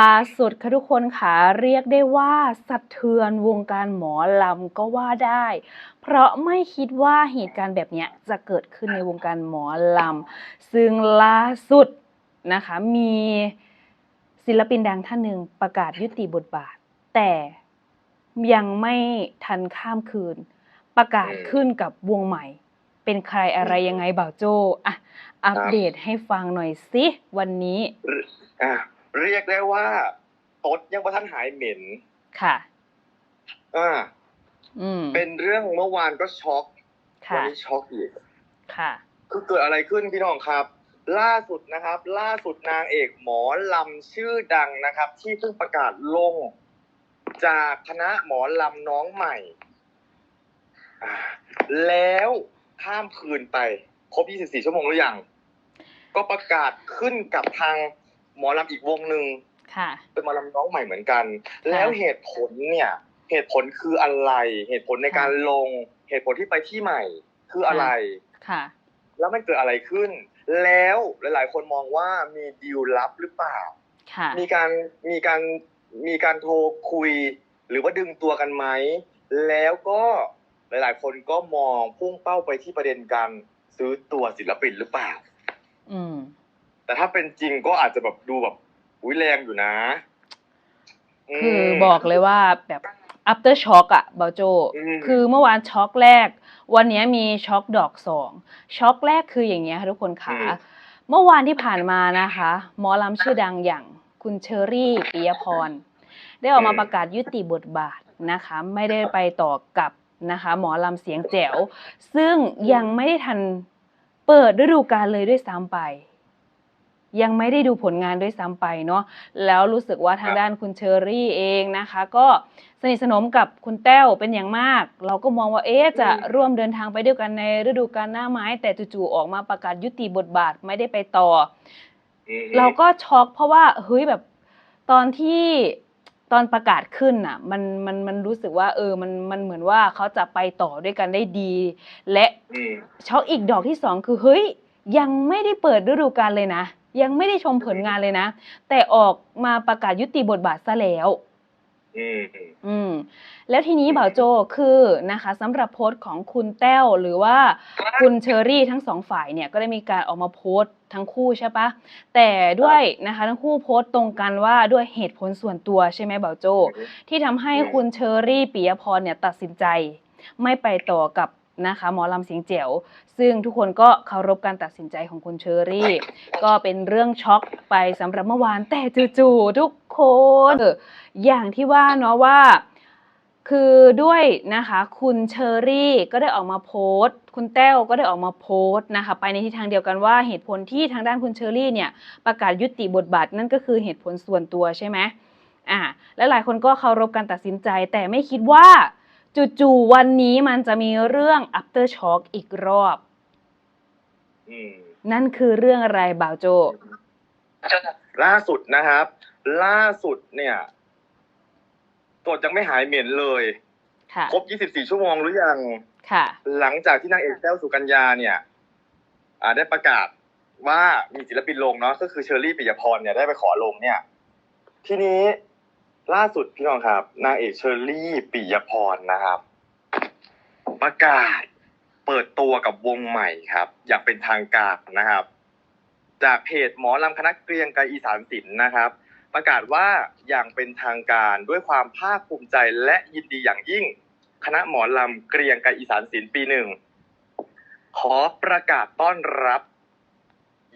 ล่าสุดค่ะทุกคนค่ะเรียกได้ว่าสะเทือนวงการหมอลำก็ว่าได้ เพราะไม่คิดว่าเหตุการณ์แบบนี้จะเกิดขึ้นในวงการหมอลำซึ่งล่าสุดนะคะมีศิลปินดังท่านหนึ่งประกาศยุติบทบาท แต่ยังไม่ทันข้ามคืน ประกาศขึ้นกับวงใหม่ เป็นใครอะไรยังไงบ่าวโจอะอัปเดตให้ฟังหน่อยสิวันนี้อะ เรียกได้ว่าตดยังประทันหายเหม็น ค่ะ อ่า อืม เป็นเรื่องเมื่อวานก็ช็อกวัค่ะนี้ช็อกอีก ค่ะ คือเกิดอะไรขึ้นพี่น้องครับ ล่าสุดนะครับ ล่าสุดนางเอกหมอลำชื่อดังนะครับ ที่เพิ่งประกาศลงจากคณะหมอลำน้องใหม่อ่าแล้วข้ามคืนไป ครบ 24 ชั่วโมงหรือยัง ก็ประกาศขึ้นกับทาง หมอลำอีกวงหนึ่งค่ะเป็นหมอลำน้องใหม่เหมือนกันค่ะแล้วเหตุผลเนี่ย เหตุผลคืออะไร เหตุผลในการลง เหตุผลที่ไปที่ใหม่คืออะไรค่ะ แล้วมันเกิดอะไรขึ้น แล้วหลาย ๆ คนมองว่ามีดีลลับหรือเปล่าค่ะมีการมีการมีการโทรคุย หรือว่าดึงตัวกันไหม แล้วก็หลาย ๆ คนก็มองพุ่งเป้าไปที่ประเด็นการซื้อตัวศิลปินหรือเปล่า อืม แต่ถ้าเป็นจริงก็อาจจะแบบดูแบบอุ้ยแรงอยู่นะมคือบอกเลยว่าแบบ after shock อะเบาโจอืมคือเมื่อวานช็อกแรก วันนี้มีช็อกดอกสองช็อกแรกคืออย่างเงี้ยค่ะทุกคนค่ะ เมื่อวานที่ผ่านมานะคะ หมอลำชื่อดังอย่างคุณเชอรี่ปิยพร ได้ออกมาประกาศยุติบทบาทนะคะ ไม่ได้ไปต่อกับนะคะ หมอลำเสียงแจ๋ว ซึ่งยังไม่ได้ทันเปิดฤดูกาลเลยด้วยซ้ำไป ยังไม่ได้ดูผลงานด้วยซ้ำไปเนาะแล้วรู้สึกว่าทางด้านคุณเชอรี่เองนะคะ ก็สนิทสนมกับคุณแต้วเป็นอย่างมาก เราก็มองว่าเอ๊ะจะร่วมเดินทางไปด้วยกันในฤดูกาลหน้าไม้ แต่จู่ๆออกมาประกาศยุติบทบาทไม่ได้ไปต่ออืมเราก็ช็อกเพราะว่าเฮ้ยแบบตอนที่ตอนประกาศขึ้นน่ะมันมันมันรู้สึกว่า เออมันมันเหมือนว่าเขาจะไปต่อด้วยกันได้ดี และอืมช็อกอีกดอกที่สองคือเฮ้ยยังไม่ได้เปิดฤดูกาลเลยนะ ยังไม่ได้ชมผลงานเลยนะ แต่ออกมาประกาศยุติบทบาทซะแล้วอืมอืมแล้วทีนี้บ่าวโจคือนะคะสำหรับโพสต์ของคุณแต้วหรือว่าคุณเชอรี่ทั้งสองฝ่ายเนี่ยก็ได้มีการออกมาโพสต์ทั้งคู่ใช่ปะแต่ด้วยนะคะทั้งคู่โพสต์ตรงกันว่าด้วยเหตุผลส่วนตัวใช่ไหมบ่าวโจ ที่ทำให้อืมคุณเชอรี่ปิยพรเนี่ยตัดสินใจ ไม่ไปต่อกับนะคะหมอลำเสียงแจ๋ว ซึ่งทุกคนก็เคารพการตัดสินใจของคุณเชอรี่ ก็เป็นเรื่องช็อกไปสำหรับเมื่อวานแต่จู่ๆทุกคนเอออย่างที่ว่าเนาะว่า คือด้วยนะคะคุณเชอรี่ก็ได้ออกมาโพสต์ คุณแต้วก็ได้ออกมาโพสต์นะคะไปในทิศทางเดียวกันว่าเหตุผลที่ทางด้านคุณเชอรี่เนี่ยประกาศยุติบทบาทนั่นก็คือเหตุผลส่วนตัวใช่ไหมอ่าและหลายคนก็เคารพการตัดสินใจแต่ไม่คิดว่าจู่ๆวันนี้มันจะมีเรื่อง after shock อีกรอบอืม นั่นคือเรื่องอะไรบ่าวโจ ล่าสุดนะครับ ล่าสุดเนี่ยตรวจยังไม่หายเหม็นเลยค่ะ ครบ 24 ชั่วโมงหรือยัง ค่ะ หลังจากที่นางเอกแต้วสุกัญญาเนี่ยอ่าได้ประกาศว่ามีศิลปินลงเนาะก็คือเชอรี่ปิยพรเนี่ยได้ไปขอลงเนี่ย ทีนี้ล่าสุดพี่น้องครับ นางเอกเชอรี่ปิยพรนะครับ ประกาศ เปิดตัวกับวงใหม่ครับ อย่างเป็นทางการนะครับ จากเพจหมอลำคณะเกรียงไกรอีสานศิลป์นะครับ ประกาศว่าอย่างเป็นทางการด้วยความภาคภูมิใจและยินดีอย่างยิ่ง คณะหมอลำเกรียงไกรอีสานศิลป์ปีหนึ่งขอประกาศต้อนรับ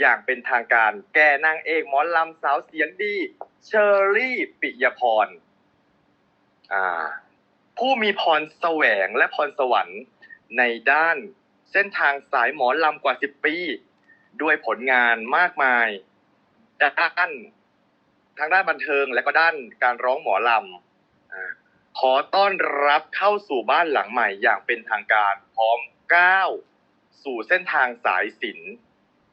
อย่างเป็นทางการแก่นางเอกหมอลำสาวเสียงดี เชอรี่ปิยพร อ่า ผู้มีพรแสวงและพรสวรรค์ ในด้านเส้นทางสายหมอลำกว่าสิบปี ด้วยผลงานมากมายด้านทางด้านบันเทิงและก็ด้านการร้องหมอลำขอต้อนรับเข้าสู่บ้านหลังใหม่อย่างเป็นทางการพร้อมก้าวสู่เส้นทางสายศิลป์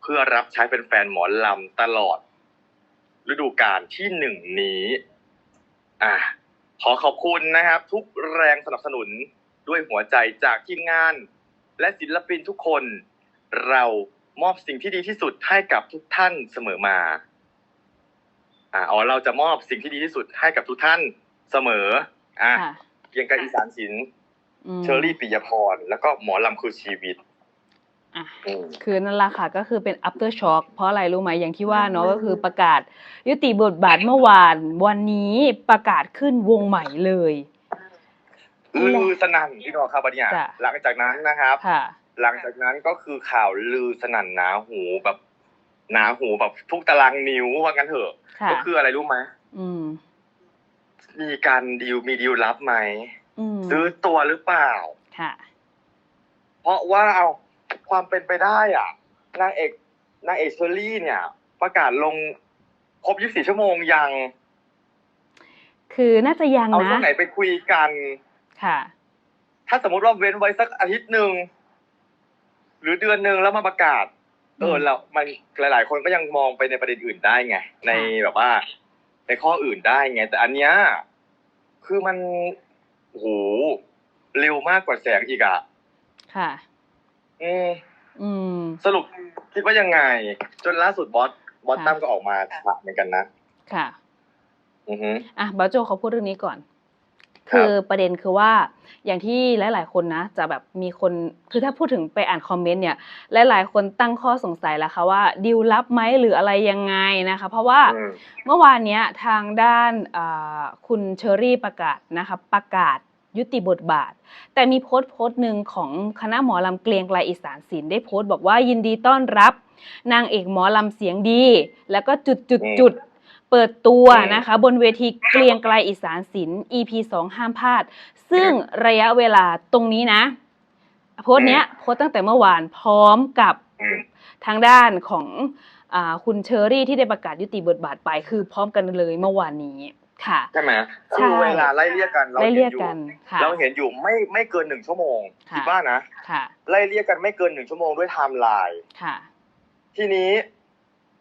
เพื่อรับใช้เป็นแฟนหมอลำตลอด ฤดูกาลที่หนึ่งนี้ อ่าขอขอบคุณนะครับ ทุกแรงสนับสนุน ด้วยหัวใจจากทีมงาน และศิลปินทุกคน เรามอบสิ่งที่ดีที่สุดให้กับทุกท่านเสมอมาอ่าอ๋อเราจะมอบสิ่งที่ดีที่สุดให้กับทุกท่านเสมออะค่ะเกรียงไกรอีสานศิลป์มเชอรี่ปิยพร แล้วก็หมอลำคือชีวิตอะอืมคือนั่นแหละค่ะก็คือเป็น after shock เพราะอะไรรู้ไหมอย่างที่ว่าเนาะก็คือประกาศ ยุติบทบาทเมื่อวาน วันนี้ประกาศขึ้นวงใหม่เลย ลือสนั่นพี่น้องครับวันเนี้ยจ้ะ หลังจากนั้นนะครับ ค่ะ หลังจากนั้นก็คือข่าวลือสนั่นหนาหูแบบหนาหูแบบทุกตารางนิ้วว่ากันเถอะ ค่ะ ก็คืออะไรรู้ไหมอืม มีการดีลมีดีลลับไหมอืมซื้อตัวหรือเปล่า ค่ะ เพราะว่าเอาความเป็นไปได้อะนางเอกนางเอกเชอรี่เนี่ย ประกาศลงครบ 24 ชั่วโมงยัง คือน่าจะยังเอานะ ช่วงไหนไปคุยกัน ค่ะ ถ้าสมมติว่าเว้นไว้สักอาทิตย์หนึ่งหรือเดือนหนึ่งแล้วมาประกาศ เอออืมเรามันหลาย ๆ คนก็ยังมองไปในประเด็นอื่นได้ไง ในแบบว่า ในข้ออื่นได้ไง แต่อันเนี้ยคือมันโอ้โหเร็วมากกว่าแสงอีกอะค่ะ อืมอืม สรุปคิดว่ายังไง จนล่าสุดบอสบอสค่ะตั้มก็ออกมาถามเหมือนกันนะ ค่ะ อือฮึอะบาโจเขาพูดเรื่องนี้ก่อน ครับคือประเด็นคือว่าอย่างที่หลาย ๆ คนนะ จะแบบมีคนคือถ้าพูดถึงไปอ่านคอมเมนต์เนี่ยหลาย ๆ คนตั้งข้อสงสัยแล้วค่ะว่าดิวลับไหมหรืออะไรยังไงนะคะ เพราะว่าอืมเมื่อวานเนี้ยทางด้านอ่าคุณเชอรี่ประกาศนะคะประกาศยุติบทบาท แต่มีโพสต์โพสต์หนึ่งของคณะหมอลำเกลียงไกลอีสานศิลป์ได้โพสต์บอกว่ายินดีต้อนรับ นางเอกหมอลำเสียงดี แล้วก็จุดจุดจุด เปิดตัวนะคะ บนเวทีเกลียงไกลอีสานศิลป์ EP 2 ห้ามพลาด ซึ่งระยะเวลาตรงนี้นะ โพสต์เนี้ยโพสต์ตั้งแต่เมื่อวานพร้อมกับอืมทางด้านของอาคุณเชอรี่ที่ได้ประกาศยุติบทบาทไป คือพร้อมกันเลยเมื่อวานนี้ค่ะใช่ไหมใช่คือเวลาไล่เรียกกันเราได้เห็นเรียกอยู่กันค่ะเราเห็นอยู่ไม่ไม่เกินหนึ่งชั่วโมงค่ะคิดว่านะค่ะไล่เรียกกันไม่เกินหนึ่งชั่วโมงด้วยไทม์ไลน์ค่ะทีนี้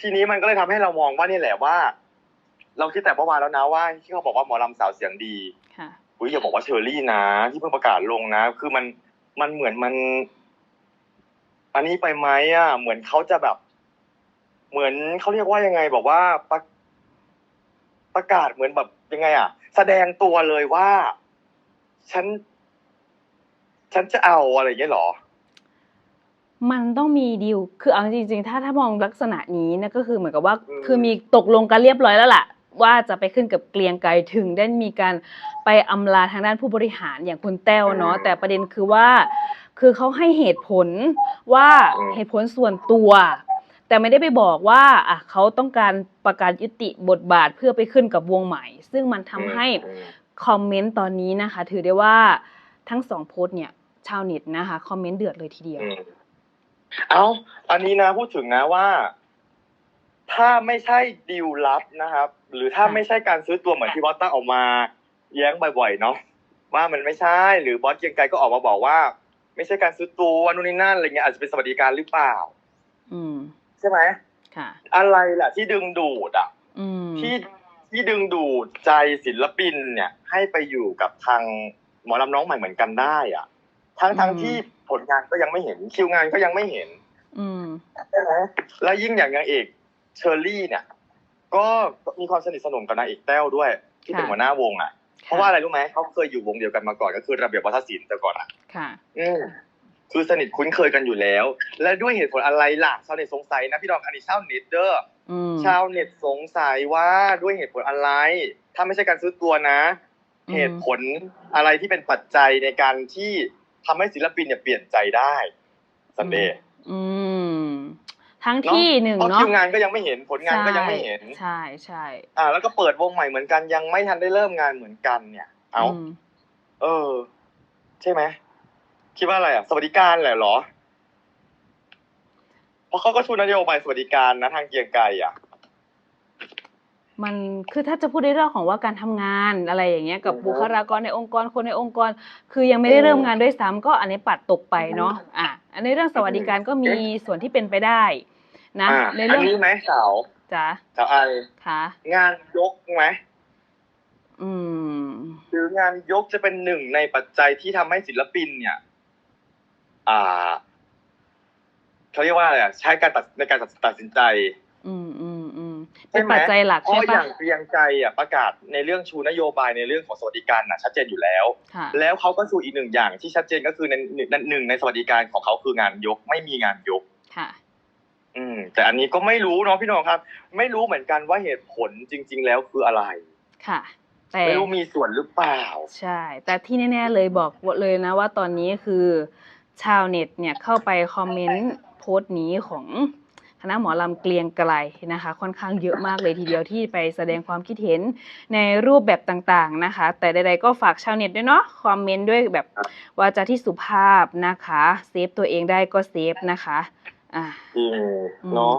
ทีนี้มันก็เลยทำให้เรามองว่านี่แหละว่า เราคิดแต่เมื่อวานแล้วนะว่าที่เขาบอกว่าหมอลำสาวเสียงดีค่ะอุ้ยอย่าบอกว่าเชอรี่นะ ที่เพิ่งประกาศลงนะ คือมันมันเหมือนมัน อันนี้ไปไหมอะ เหมือนเขาจะแบบ เหมือนเขาเรียกว่ายังไง บอกว่าประประกาศเหมือนแบบยังไง อะ แสดงตัวเลยว่า ฉัน ฉันจะเอาอะไรอย่างเงี้ยเหรอ มันต้องมีดีลคือเอาจริงๆ ถ้าถ้ามองลักษณะนี้นะก็คือเหมือนกับว่าอืมคือมีตกลงกันเรียบร้อยแล้วล่ะ ว่าจะไปขึ้นกับเกลียงไกรถึงได้มีการไปอำลาทางด้านผู้บริหารอย่างคุณแต้วเนาะแต่ประเด็นคือว่า คือเขาให้เหตุผลว่าเหตุผลส่วนตัว แต่ไม่ได้ไปบอกว่าอะเขาต้องการประกาศยุติบทบาทเพื่อไปขึ้นกับวงใหม่ ซึ่งมันทำให้อืมคอมเมนต์ตอนนี้นะคะ ถือได้ว่าทั้งสองโพสต์เนี่ยชาวเน็ตนะคะคอมเมนต์เดือดเลยทีเดียว อืมเอาอันนี้นะพูดถึงนะว่า ถ้าไม่ใช่ดีลลับนะครับ หรือถ้าค่ะไม่ใช่การซื้อตัวเหมือนที่บอสตั้งออกมา แย้งบ่อยๆเนาะว่ามันไม่ใช่หรือบอสเกรียงไกรก็ออกมาบอกว่า ไม่ใช่การซื้อตัวนู่นนี่นั่นอะไรเงี้ยอาจจะเป็นสวัสดิการหรือเปล่า อืมใช่ไหมค่ะ อะไรล่ะ ที่ดึงดูดอะอืมที่ที่ดึงดูดใจศิลปินเนี่ย ให้ไปอยู่กับทางหมอลำน้องใหม่เหมือนกันได้อะ ทั้งทั้งที่ผลงานก็ยังไม่เห็นคิวงานก็ยังไม่เห็น อืมใช่ไหมแล้วยิ่งอย่างนางเอก เชอรี่เนี่ย ก็มีความสนิทสนมกับนางเอกแต้วด้วย ที่เป็นค่ะหัวหน้าวงอะ เพราะว่าอะไรรู้ไหมเขาเคยอยู่วงเดียวกันมาก่อนก็คือระเบียบวัฒนศิลป์แต่ก่อนอะค่ะอืมคือสนิทคุ้นเคยกันอยู่แล้ว และด้วยเหตุผลอะไรล่ะชาวเน็ตสงสัยนะพี่ดอกอันนี้ชาวเน็ตเด้ออืมชาวเน็ตสงสัยว่าด้วยเหตุผลอะไร ถ้าไม่ใช่การซื้อตัวนะอืมเหตุผลอะไรที่เป็นปัจจัยในการที่ทำให้ศิลปินเนี่ยเปลี่ยนใจได้สันเดย์อืม ทั้งที่หนึ่งเพราะเนาะคิวงานก็ยังไม่เห็นผลงานก็ยังไม่เห็น ใช่ใช่อ่า แล้วก็เปิดวงใหม่เหมือนกันยังไม่ทันได้เริ่มงานเหมือนกัน เนี่ย เอามเออ ใช่ไหมคิดว่าอะไรอะสวัสดิการแหละเหรอ เพราะเขาก็ชูนโยบายสวัสดิการนะทางเกรียงไกรอะมันคือถ้าจะพูดในเรื่องของว่าการทำงานอะไรอย่างเงี้ยกับอือฮึบุคลากรในองค์กรคนในองค์กร คือยังไม่ได้เริ่มงานด้วยซ้ำก็อันนี้ปัดตกไปเนาะอะอันในเรื่องสวัสดิการก็มีส่วนที่เป็นไปได้ นะอ่าในอัเรื่องนี้ไหมสาวจ้ะสาวไอค่ะ งานยกไหมอืมหรืองานยกจะเป็นหนึ่งในปัจจัยที่ทำให้ศิลปิน เนี่ย อ่าเขาเรียกว่าอะไรอะใช้การตัดในการตัดตัดสินใจ อืมอืมอืมเป็นปัจจัยหลักเพราะใช่อปะย่างเกรียงไกรอะประกาศในเรื่องชูนโยบายในเรื่องของสวัสดิการน่ะชัดเจนอยู่แล้วค่ะแล้วเขาก็ชูอีกหนึ่งอย่างที่ชัดเจนก็คือในในหนึ่งในสวัสดิการของเขาคืองานยกไม่มีงานยกค่ะ อืม แต่อันนี้ก็ไม่รู้เนาะพี่น้องครับ ไม่รู้เหมือนกันว่าเหตุผลจริง ๆ แล้วคืออะไร ค่ะ แต่ไม่รู้มีส่วนหรือเปล่า ใช่ แต่ที่แน่ ๆ เลยบอกเลยนะว่าตอนนี้คือ ชาวเน็ตเนี่ยเข้าไปคอมเมนต์โพสต์นี้ของคณะหมอลำเกลียงไกลนะคะ ค่อนข้างเยอะมากเลยทีเดียวที่ไปแสดงความคิดเห็นในรูปแบบต่างๆนะคะ แต่ใดๆก็ฝากชาวเน็ตด้วยเนาะคอมเมนต์ด้วยแบบครับวาจาที่สุภาพนะคะ เซฟตัวเองได้ก็เซฟนะคะ อ่าจริงอืมเนาะ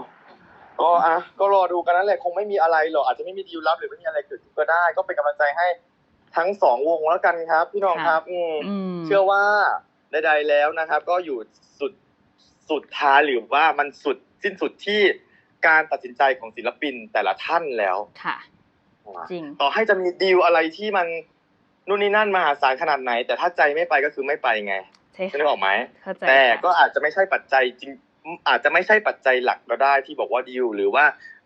ก็อะก็รอดูกันนั่นแหละคงไม่มีอะไรหรอกอาจจะไม่มีดีลลับหรือไม่มีอะไรเกิดขึ้นก็ได้ ก็เป็นกำลังใจให้ทั้งสองวงแล้วกันครับ พี่น้องครับอืมอืมเชื่อว่าใดๆแล้วนะครับ ก็อยู่สุดสุดท้ายหรือว่ามันสุดสิ้นสุดที่การตัดสินใจของศิลปินแต่ละท่านแล้วค่ะจริงต่อให้จะมีดีลอะไรที่มันนู่นนี่นั่นมหาศาลขนาดไหน แต่ถ้าใจไม่ไปก็คือไม่ไปไงใช่นึกอค่ะอกไหมเข้าใจแต่ค่ะก็อาจจะไม่ใช่ปัจจัยจริง อาจจะไม่ใช่ปัจจัยหลักก็ได้ที่บอกว่าดีลหรือว่า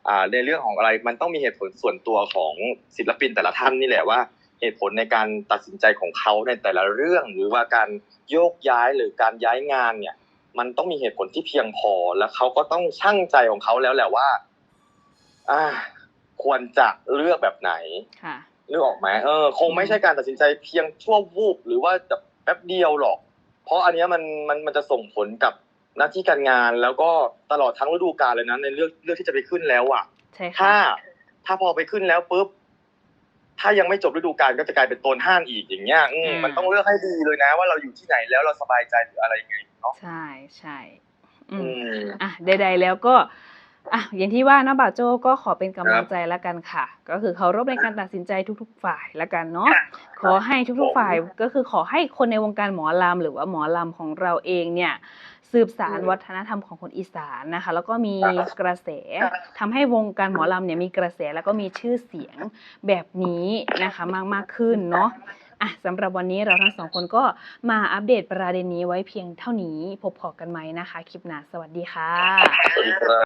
อ่าในเรื่องของอะไรมันต้องมีเหตุผลส่วนตัวของศิลปินแต่ละท่านนี่แหละว่าเหตุผลในการตัดสินใจของเขาในแต่ละเรื่อง หรือว่าการโยกย้ายหรือการย้ายงานเนี่ย มันต้องมีเหตุผลที่เพียงพอแล้วเขาก็ต้องชั่งใจของเขาแล้วแหละว่า อ่า ควรจะเลือกแบบไหนค่ะนึกออกไหมเออ คงไม่ใช่การตัดสินใจเพียงชั่ววูบหรือว่าจะแป๊บเดียวหรอก เพราะอันเนี้ยมันมันมันจะส่งผลกับ หน้าที่การงานแล้วก็ตลอดทั้งฤดูกาลเลยนะในเรื่องเรื่องที่จะไปขึ้นแล้วอะใช่ค่ะถ้า ถ้าพอไปขึ้นแล้วปุ๊บถ้ายังไม่จบฤดูกาลก็จะกลายเป็นโตนห้านอีกอย่างเงี้ยอืมอืม มันต้องเลือกให้ดีเลยนะ ว่าเราอยู่ที่ไหนแล้วเราสบายใจหรืออะไรยังไงเนาะใช่ใช่อือืม ม อะใดๆแล้วก็ อะอย่างที่ว่านะบ่าวโจก็ขอเป็นกำลังครับใจแล้วกันค่ะ ก็คือเคารพในการตัดสินใจทุก ๆ ฝ่ายแล้วกันเนาะขอให้ทุกๆฝ่ายก็คือขอให้คนในวงการหมอลำหรือว่าหมอลำของเราเองเนี่ยสืบสารวัฒนธรรมของคนอีสานนะคะ แล้วก็มีกระแสทำให้วงการหมอลำเนี่ยมีกระแสแล้วก็มีชื่อเสียงแบบนี้นะคะมากมากๆขึ้นเนาะอะสำหรับวันนี้เราทั้งสองคนก็มาอัปเดตประเด็นนี้ไว้เพียงเท่านี้พบพอกันไหมนะคะ คลิปหน้าสวัสดีค่ะสวัสดีครับ